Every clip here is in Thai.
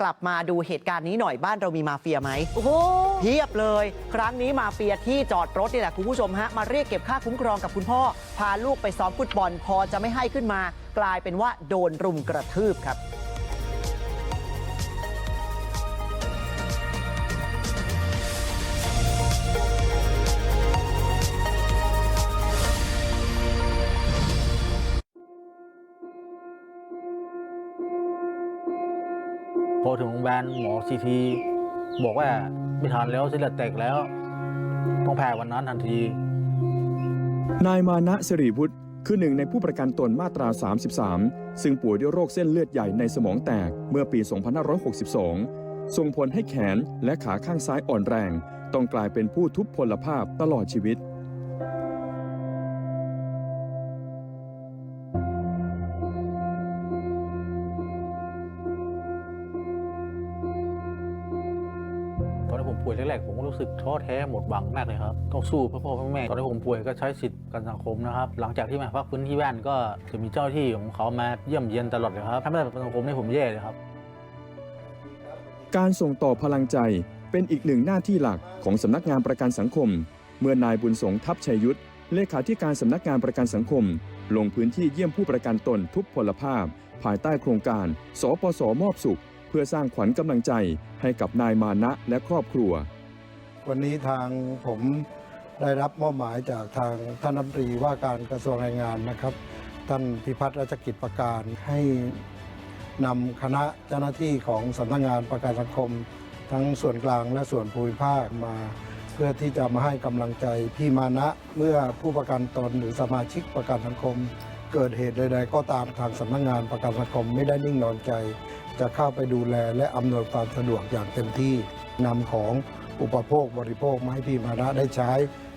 กลับมาดูเหตุการณ์นี้หน่อยบ้านเรามีมาเฟียไหมโอ้โหเพียบเลย ครั้งนี้มาเฟียที่จอดรถนี่แหละคุณผู้ชมฮะมาเรียกเก็บค่าคุ้มครองกับคุณพ่อ พาลูกไปซ้อมฟุตบอลพอจะไม่ให้ขึ้นมา กลายเป็นว่าโดนรุมกระทืบครับ พอถึงโรงพยาบาลหมอซีทีบอกว่าไม่ทันแล้วเส้นเลือดแตกแล้ว ต้องแผ่วันนั้นทันที นายมานะสิริวุฒิคือหนึ่งในผู้ประกันตนมาตรา 33 ซึ่งป่วยด้วยโรคเส้นเลือดใหญ่ในสมองแตกเมื่อปี 2562 ส่งผลให้แขนและขาข้างซ้ายอ่อนแรง ต้องกลายเป็นผู้ทุพพลภาพตลอดชีวิต อนที่ผมป่วยแรกๆผมก็รู้สึกท้อแท้หมดหวังมากเลยครับต้องสู้เพื่อพ่อเพื่อแม่ตอนที่ผมป่วยก็ใช้สิทธิ์กันสังคมนะครับ หลังจากที่มาพักพื้นที่บ้านก็จะมีเจ้าที่ของเขามาเยี่ยมเยียนตลอดเลยครับถ้าไม่ได้ประกันสังคมนี่ผมแย่เลยครับ การส่งต่อพลังใจเป็นอีกหนึ่งหน้าที่หลักของสำนักงานประกันสังคม เมื่อนายบุญสงทัพชัยยุทธเลขาธิการสำนักงานประกันสังคม ลงพื้นที่เยี่ยมผู้ประกันตนทุกพลภาพ ภายใต้โครงการ สปสมอบสุข พื่อสร้างขวัญกำลังใจให้กับนายมานะและครอบครัว วันนี้ทางผมได้รับมอบหมายจากทางท่านรัฐมนตรีว่าการกระทรวงแรงงานนะครับ ท่านพิพัฒน์รัชกิจประการให้นำคณะเจ้าหน้าที่ของสำนักงานประกันสังคม ทั้งส่วนกลางและส่วนภูมิภาคมา เพื่อที่จะมาให้กำลังใจพี่มานะเมื่อผู้ประกันตนหรือสมาชิกประกันสังคม เกิดเหตุใดๆ ก็ตามทางสำนักงานประกันสังคมไม่ได้นิ่งนอนใจ จะเข้าไปดูแลและอำนวยความสะดวกอย่างเต็มที่นำของอุปโภคบริโภคมาให้พี่มานะได้ใช้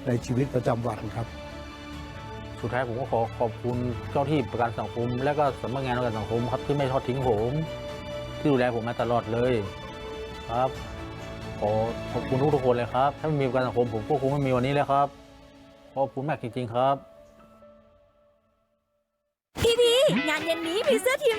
ในชีวิตประจำวันครับ สุดท้ายผมก็ขอขอบคุณเจ้าที่ประกันสังคม และก็สำนักงานประกันสังคมครับที่ไม่ทอดทิ้งผม ที่ดูแลผมมาตลอดเลยครับ ขอขอบคุณทุกๆคนเลยครับ ถ้าไม่มีประกันสังคมผมก็คงไม่มีวันนี้เลยครับขอบคุณมากจริงๆครับ พี่พี่งานเย็นนี้มีเสื้อทีม